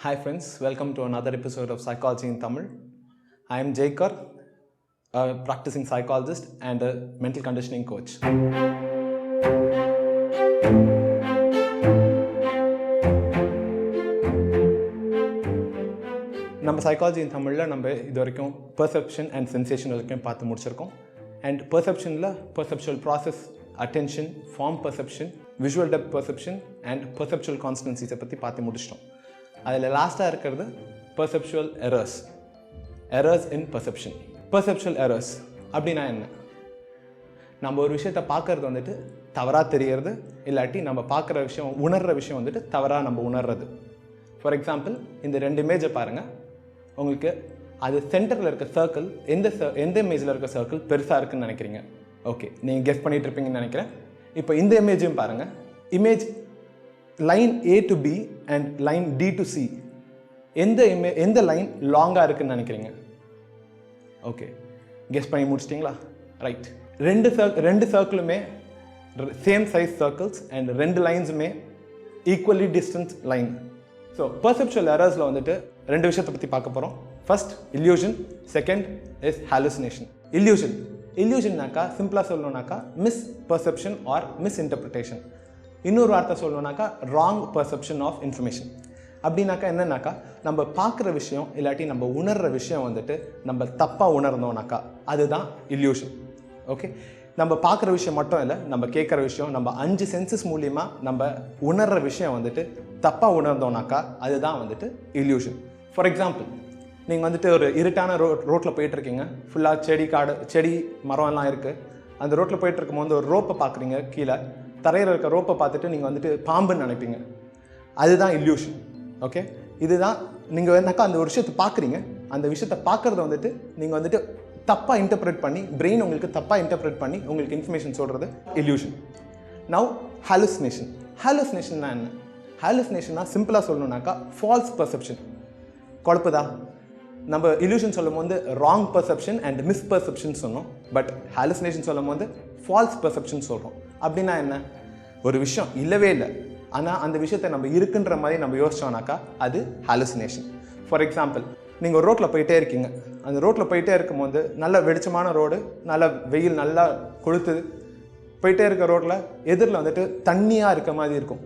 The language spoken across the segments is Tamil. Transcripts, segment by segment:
Hi, friends. Welcome to another episode of Psychology in Tamil. I am Jaikar, a practicing psychologist and a mental conditioning coach. நம்ம சைக்காலஜி இன் தமிழில் நம்ம இது வரைக்கும் பெர்செப்ஷன் அண்ட் சென்சேஷன் வரைக்கும் பார்த்து முடிச்சிருக்கோம் and பெர்செப்ஷனில் perceptual process attention form perception visual depth perception and perceptual கான்ஸ்டன்சிஸை பற்றி பார்த்து முடிச்சிட்டோம் அதில் லாஸ்ட்டாக இருக்கிறது perceptual errors errors in perception perceptual errors அப்படின்னா என்ன? நம்ம ஒரு விஷயத்தை பார்க்கறது வந்துட்டு தவறாக தெரியறது இல்லாட்டி நம்ம பார்க்குற விஷயம் உணர்கிற விஷயம் வந்துட்டு தவறாக நம்ம உணர்றது. ஃபார் எக்ஸாம்பிள் இந்த ரெண்டு இமேஜை பாருங்கள் உங்களுக்கு அது சென்டரில் இருக்க சர்க்கிள் எந்த ச எந்த இமேஜில் இருக்க சர்க்கிள் பெருசாக இருக்குன்னு நினைக்கிறீங்க? ஓகே நீங்கள் கெஸ் பண்ணிகிட்டு இருப்பீங்கன்னு நினைக்கிறேன். இப்போ இந்த இமேஜையும் பாருங்கள் image line A to B and line D to C எந்த இமே எந்த லைன் லாங்காக இருக்குன்னு நினைக்கிறீங்க? ஓகே கெஸ் பண்ணி முடிச்சிட்டிங்களா? ரைட் ரெண்டு சர்க் ரெண்டு சர்க்கிளுமே சேம் சைஸ் சர்க்கிள்ஸ் அண்ட் ரெண்டு லைன்ஸுமே equally distance line so perceptual எரர்ஸில் வந்துட்டு ரெண்டு விஷயத்தை பற்றி பார்க்க போகிறோம் first illusion second is hallucination illusion இல்யூஷன்னாக்கா சிம்பிளாக சொல்லணுன்னாக்கா miss perception or miss interpretation இன்னொரு வார்த்தை சொல்லணும்னாக்கா ராங் பர்செப்ஷன் ஆஃப் இன்ஃபர்மேஷன் அப்படின்னாக்கா என்னன்னாக்கா நம்ம பார்க்குற விஷயம் இல்லாட்டி நம்ம உணர்கிற விஷயம் வந்துட்டு நம்ம தப்பாக உணர்ந்தோம்னாக்கா அதுதான் இல்யூஷன் ஓகே நம்ம பார்க்குற விஷயம் மட்டும் இல்லை நம்ம கேட்குற விஷயம் நம்ம அஞ்சு சென்சஸ் மூலியமா நம்ம உணர்கிற விஷயம் வந்துட்டு தப்பாக உணர்ந்தோம்னாக்கா அதுதான் வந்துட்டு இல்யூஷன் ஃபார் எக்ஸாம்பிள் நீங்கள் வந்துட்டு ஒரு இருட்டான ரோ ரோட்டில் போயிட்டுருக்கீங்க. ஃபுல்லாக செடி காடு செடி மரம் எல்லாம் இருக்குது அந்த ரோட்டில் போயிட்டுருக்கும் போது ஒரு ரோப்பை பார்க்குறீங்க கீழே. தரையில் இருக்க ரோப்பை பார்த்துட்டு நீங்கள் வந்துட்டு பாம்புன்னு நினைப்பீங்க. அதுதான் இல்யூஷன் ஓகே இதுதான் நீங்கள் வேணாக்கா அந்த ஒரு விஷயத்தை பார்க்குறீங்க? அந்த விஷயத்தை பார்க்குறத வந்துட்டு நீங்கள் வந்துட்டு தப்பாக இன்டர்பிரேட் பண்ணி பிரெயின் உங்களுக்கு தப்பாக இன்டர்பிரேட் பண்ணி உங்களுக்கு இன்ஃபர்மேஷன் சொல்கிறது இல்யூஷன் நவ் ஹாலுசினேஷன் ஹாலுசினேஷன்னா என்ன? ஹாலுசினேஷன்னா சிம்பிளாக சொல்லணுன்னாக்கா ஃபால்ஸ் பர்செப்ஷன் குழப்புதா? நம்ம இல்யூஷன் சொல்லும் போது wrong perception and misperception சொன்னோம். பட் ஹாலுசினேஷன் சொல்லும் போது ஃபால்ஸ் பர்செப்ஷன் சொல்கிறோம் அப்படின்னா என்ன? ஒரு விஷயம் இல்லவே இல்லை. ஆனால் அந்த விஷயத்தை நம்ம இருக்குன்ற மாதிரி நம்ம யோசிச்சோம்னாக்கா அது ஹாலுசினேஷன் ஃபார் எக்ஸாம்பிள் நீங்கள் ஒரு ரோட்டில் போயிட்டே இருக்கீங்க. அந்த ரோட்டில் போயிட்டே இருக்கும்போது நல்ல வெளிச்சமான ரோடு நல்ல வெயில் நல்லா கொளுத்துது போயிட்டே இருக்க ரோட்டில் எதிரில் வந்துட்டு தண்ணியாக இருக்க மாதிரி இருக்கும்.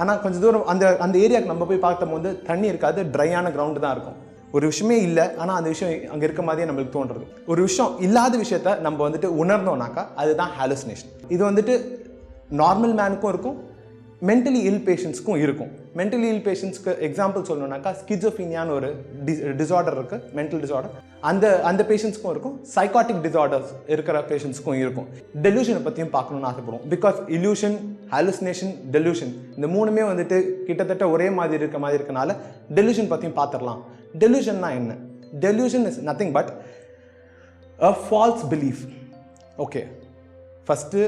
ஆனால் கொஞ்சம் தூரம் அந்த அந்த ஏரியாவுக்கு நம்ம போய் பார்க்கும்போது தண்ணி இருக்காது ட்ரையான கிரவுண்டு தான் இருக்கும். ஒரு விஷயமே இல்லை ஆனால் அந்த விஷயம் அங்கே இருக்க மாதிரியே நம்மளுக்கு தோன்றது. ஒரு விஷயம் இல்லாத விஷயத்த நம்ம வந்துட்டு உணர்ந்தோம்னாக்கா அதுதான் ஹாலுசினேஷன் இது வந்துட்டு நார்மல் மேனுக்கும் இருக்கும் மென்டலி இல் பேஷண்ட்ஸ்க்கும் இருக்கும். மென்டலி இல் பேஷண்ட்ஸ்க்கு எக்ஸாம்பிள் சொல்லணும்னாக்கா ஸ்கிஜோஃபீனியான்னு ஒரு டிசார்டர் இருக்குது மென்டல் டிசார்டர் அந்த அந்த பேஷண்ட்ஸ்க்கும் இருக்கும் சைக்காட்டிக் டிசார்டர்ஸ் இருக்கிற பேஷண்ட்ஸ்க்கும் இருக்கும். டெலியூஷனை பற்றியும் பார்க்கணும்னு ஆசைப்படுவோம். பிகாஸ் இல்யூஷன் ஹாலுசினேஷன் டெலியூஷன் இந்த மூணுமே வந்துட்டு கிட்டத்தட்ட ஒரே மாதிரி இருக்க மாதிரி இருக்கனால டெலியூஷன் பற்றியும் பார்த்துடலாம். டெலியூஷன்னா என்ன delusion is nothing but a false belief okay first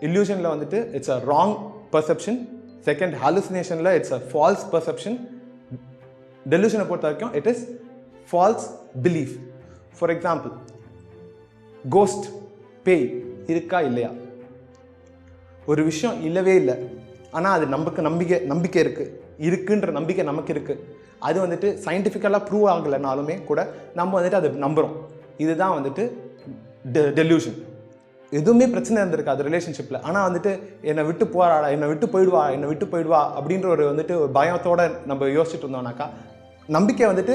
இல்யூஷனில் வந்துட்டு it's a wrong perception second ஹாலுசினேஷனில் it's a false perception டெலியூஷனை பொறுத்த வரைக்கும் it is false belief for example ghost பேய் இருக்கா இல்லையா? ஒரு விஷயம் இல்லவே இல்லை. ஆனால் அது நமக்கு நம்பிக்கை நம்பிக்கை இருக்குது இருக்குன்ற நம்பிக்கை நமக்கு இருக்குது அது வந்துட்டு சயின்டிஃபிக்கலாக ப்ரூவ் ஆகலைனாலுமே கூட நம்ம வந்துட்டு அதை நம்புகிறோம் இதுதான் வந்துட்டு டெ டெல்யூஷன் எதுவுமே பிரச்சனை இருந்திருக்காது ரிலேஷன்ஷிப்பில் ஆனால் வந்துட்டு என்னை விட்டு போகிறாடா என்னை விட்டு போயிடுவா என்னை விட்டு போயிடுவா அப்படின்ற ஒரு வந்துட்டு ஒரு பயத்தோடு நம்ம யோசிச்சுட்டு இருந்தோம்னாக்கா நம்பிக்கை வந்துட்டு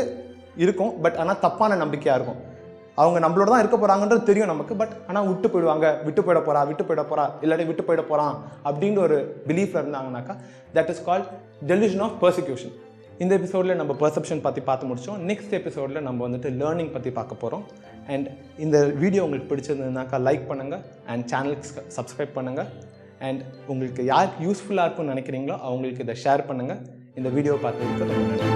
இருக்கும். பட் ஆனால் தப்பான நம்பிக்கையாக இருக்கும். அவங்க நம்மளோட தான் இருக்க போகிறாங்கன்றது தெரியும் நமக்கு. பட் ஆனால் விட்டு போயிடுவாங்க. விட்டு போயிட போறா விட்டு போயிட போறா இல்லாட்டி விட்டு போயிட போகிறான் அப்படின்ற ஒரு பிலீஃபில் இருந்தாங்கனாக்கா that is called delusion of persecution இந்த எபிசோடில் நம்ம பர்செப்ஷன் பற்றி பார்த்து முடிச்சோம். நெக்ஸ்ட் எபிசோடில் நம்ம வந்துட்டு லேர்னிங் பற்றி பார்க்க போகிறோம் அண்ட் இந்த வீடியோ உங்களுக்கு பிடிச்சிருந்ததுனாக்கா லைக் பண்ணுங்கள் அண்ட் சேனலுக்கு சப்ஸ்கிரைப் பண்ணுங்கள் அண்ட் உங்களுக்கு யாருக்கு யூஸ்ஃபுல்லாக இருக்கும்னு நினைக்கிறீங்களோ அவங்களுக்கு இதை ஷேர் பண்ணுங்கள் இந்த வீடியோ பார்த்ததுக்கு இருக்கிறது நன்றி.